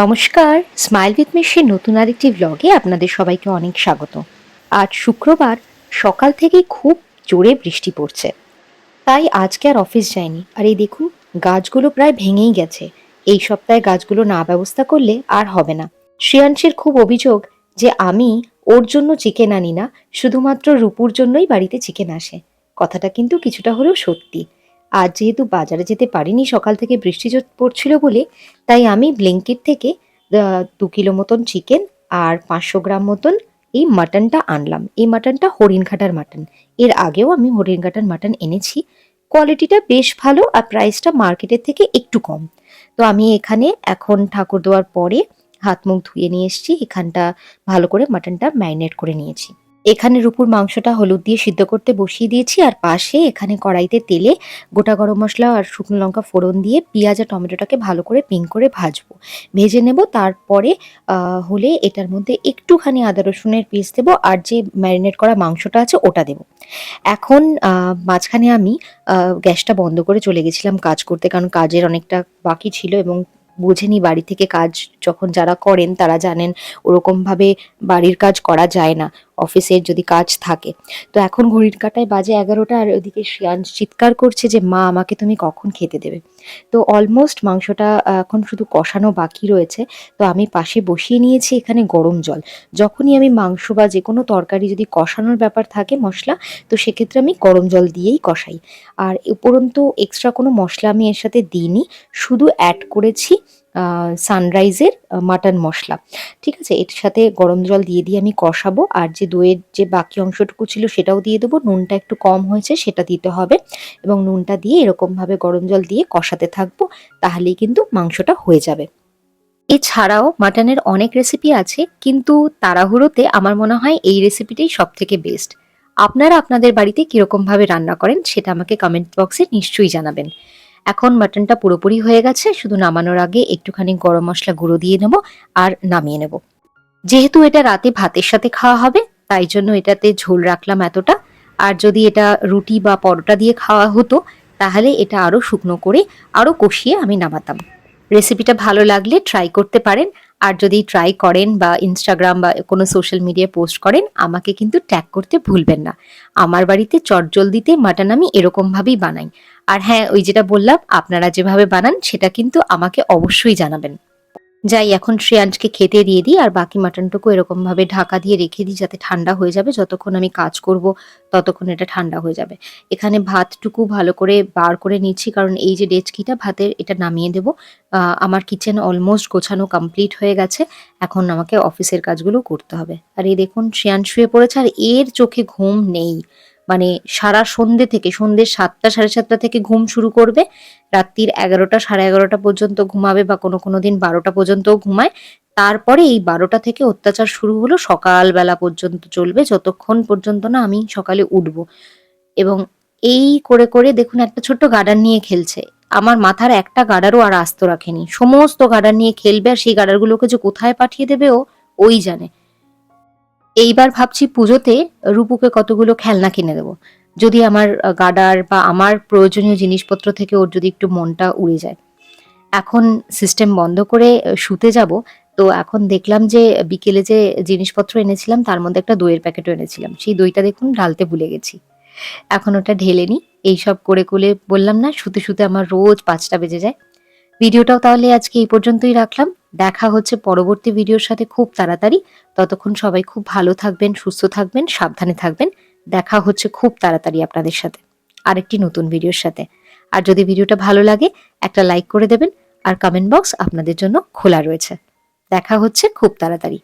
নমস্কার smile with মিশের নতুন আরেকটি ব্লগে আপনাদের সবাইকে অনেক স্বাগত। আজ শুক্রবার, সকাল থেকেই খুব জোরে বৃষ্টি পড়ছে। তাই আজকে আর অফিস যায়নি আর এই দেখুন, গাছগুলো প্রায় ভেঙেই গেছে। এই সপ্তাহে গাছগুলো না ব্যবস্থা করলে আর হবে না। শ্রেয়াংশের খুব অভিযোগ যে আমি ওর জন্য চিকেন আনি না, শুধুমাত্র রূপুর জন্যই বাড়িতে চিকেন আসে। কথাটা কিন্তু কিছুটা হলেও সত্যি। আজ যেহেতু বাজারে যেতে পারিনি, সকাল থেকে বৃষ্টি পড়ছিল বলে, তাই আমি ব্লিঙ্কিট থেকে দু কিলো মতন চিকেন আর পাঁচশো গ্রাম মতন এই মাটনটা আনলাম। এই মাটনটা হরিণঘাটার মাটন। এর আগেও আমি হরিণঘাটার মাটন এনেছি। কোয়ালিটিটা বেশ ভালো আর প্রাইসটা মার্কেটের থেকে একটু কম। তো আমি এখানে এখন ঠাকুর দেওয়ার পরে হাত মুখ ধুয়ে নিয়ে এসেছি। এখানটা ভালো করে মাটনটা ম্যারিনেট করে নিয়েছি। এখানে রুপুর মাংসটা হলুদ দিয়ে সিদ্ধ করতে বসিয়ে দিয়েছি, আর পাশে এখানে কড়াইতে তেলে গোটা গরম মশলা আর শুকনো লঙ্কা ফোড়ন দিয়ে পেঁয়াজ আর টমেটোটাকে ভালো করে পিং করে ভাজবো। ভেজে নেব, তারপরে হলে এটার মধ্যে একটুখানি আদা রসুনের পিস দেবো, আর যে ম্যারিনেট করা মাংসটা আছে ওটা দেবো। এখন মাঝখানে আমি গ্যাসটা বন্ধ করে চলে গেছিলাম কাজ করতে, কারণ কাজের অনেকটা বাকি ছিল এবং বুঝেনি বাড়ি থেকে কাজ যখন যারা করেন তারা জানেন ওরকমভাবে বাড়ির কাজ করা যায় না। অফিসের যদি কাজ থাকে। তো এখন ঘড়ির কাটায় বাজে এগারোটা আর ওদিকে শ্রেয়াংশ চিৎকার করছে যে, মা, আমাকে তুমি কখন খেতে দেবে? তো অলমোস্ট মাংসটা এখন শুধু কষানো বাকি রয়েছে। তো আমি পাশে বসিয়ে নিয়েছি এখানে গরম জল। যখনই আমি মাংস বা যে কোনো তরকারি যদি কষানোর ব্যাপার থাকে মশলা, তো সেক্ষেত্রে আমি গরম জল দিয়েই কষাই। আর উপরন্তু এক্সট্রা কোনো মশলা আমি এর সাথে দিইনি। শুধু অ্যাড করেছি সানরাইজের মাটন মশলা। ঠিক আছে? এর সাথে গরম জল দিয়ে দিয়ে আমি কষাবো, আর যে দইয়ের যে বাকি অংশটুকু ছিল সেটাও দিয়ে দেবো। নুনটা একটু কম হয়েছে, সেটা দিতে হবে। এবং নুনটা দিয়ে এরকমভাবে গরম জল দিয়ে কষাতে থাকব, তাহলেই কিন্তু মাংসটা হয়ে যাবে। এছাড়াও মাটনের অনেক রেসিপি আছে, কিন্তু তাড়াহুড়োতে আমার মনে হয় এই রেসিপিটাই সব থেকে বেস্ট আপনারা আপনাদের বাড়িতে কীরকমভাবে রান্না করেন, সেটা আমাকে কমেন্ট বক্সে নিশ্চয়ই জানাবেন। এখন মাটনটা পুরোপুরি হয়ে গেছে, শুধু নামানোর আগে একটুখানি গরম মশলা গুঁড়ো দিয়ে নেব আর নামিয়ে নেব। যেহেতু এটা রাতে ভাতের সাথে খাওয়া হবে, তাই জন্য এটাতে ঝোল রাখলাম এতটা। আর যদি এটা রুটি বা পরোটা দিয়ে খাওয়া হতো, তাহলে এটা আরও শুকনো করে আরও কষিয়ে আমি নামাতাম। রেসিপিটা ভালো লাগলে ট্রাই করতে পারেন। আর যদি ট্রাই করেন বা ইনস্টাগ্রাম বা কোনো সোশ্যাল মিডিয়ায় পোস্ট করেন, আমাকে কিন্তু ট্যাগ করতে ভুলবেন না। আমার বাড়িতে চটজলদিতে মাটন আমি এরকমভাবেই বানাই। আর হ্যাঁ ওই যেটা বললাম, আপনারা যেভাবে বানান, সেটা কিন্তু আমাকে অবশ্যই জানাবেন। যাই, এখন শ্রেয়াংশকে খেতে দিয়ে দিই, আর বাকি মাটনটুকু এরকমভাবে ঢাকা দিয়ে রেখে দিই, যাতে ঠান্ডা হয়ে যাবে। যতক্ষণ আমি কাজ করব, ততক্ষণ এটা ঠান্ডা হয়ে যাবে। এখানে ভাতটুকু ভালো করে বার করে নিচ্ছি, কারণ এই যে ডেচকিটা ভাতের, এটা নামিয়ে দেব। আমার কিচেন অলমোস্ট গোছানো কমপ্লিট হয়ে গেছে। এখন আমাকে অফিসের কাজগুলো করতে হবে। আর এই দেখুন শ্রেয়ান শুয়ে পড়েছে, আর এর চোখে ঘুম নেই। মানে সারা সন্ধে থেকে সন্ধ্যে সাতটা সাড়ে সাতটা থেকে ঘুম শুরু করবে। রাত্রির এগারোটা সাড়ে এগারোটা পর্যন্ত ঘুমাবে বা কোনো কোনো দিন বারোটা পর্যন্তও ঘুমায়। তারপরে এই বারোটা থেকে অত্যাচার শুরু হলো সকালবেলা পর্যন্ত চলবে, যতক্ষণ পর্যন্ত না আমি সকালে উঠব। এবং এই করে করে দেখুন একটা ছোট্ট গার্ডার নিয়ে খেলছে। আমার মাথার একটা গার্ডারও আর আস্ত রাখেনি। সমস্ত গার্ডার নিয়ে খেলবে আর সেই গার্ডারগুলোকে যে কোথায় পাঠিয়ে দেবে ও, ওই জানে। এইবার ভাবছি পুজোতে রূপুকে কতগুলো খেলনা কিনে দেবো। যদি আমার গার্ডার বা আমার প্রয়োজনীয় জিনিসপত্র থেকে ওর যদি একটু মনটা উড়ে যায়। এখন সিস্টেম বন্ধ করে শুতে যাব। তো এখন দেখলাম যে, বিকেলে যে জিনিসপত্র এনেছিলাম, তার মধ্যে একটা দইয়ের প্যাকেটও এনেছিলাম। সেই দইটা দেখুন, ঢালতে ভুলে গেছি। এখন ওটা ঢেলে নি এইসব করে করে বললাম না, শুতে শুতে আমার রোজ পাঁচটা বেজে যায়। ভিডিওটাও তাহলে আজকে এই পর্যন্তই রাখলাম। দেখা হচ্ছে পরবর্তী ভিডিওর সাথে খুব তাড়াতাড়ি। ততক্ষণ সবাই খুব ভালো থাকবেন, সুস্থ থাকবেন, সাবধানে থাকবেন। দেখা হচ্ছে খুব তাড়াতাড়ি আপনাদের সাথে আরেকটি নতুন ভিডিওর সাথে। আর যদি ভিডিওটা ভালো লাগে, একটা লাইক করে দেবেন। আর কমেন্ট বক্স আপনাদের জন্য খোলা রয়েছে। দেখা হচ্ছে খুব তাড়াতাড়ি।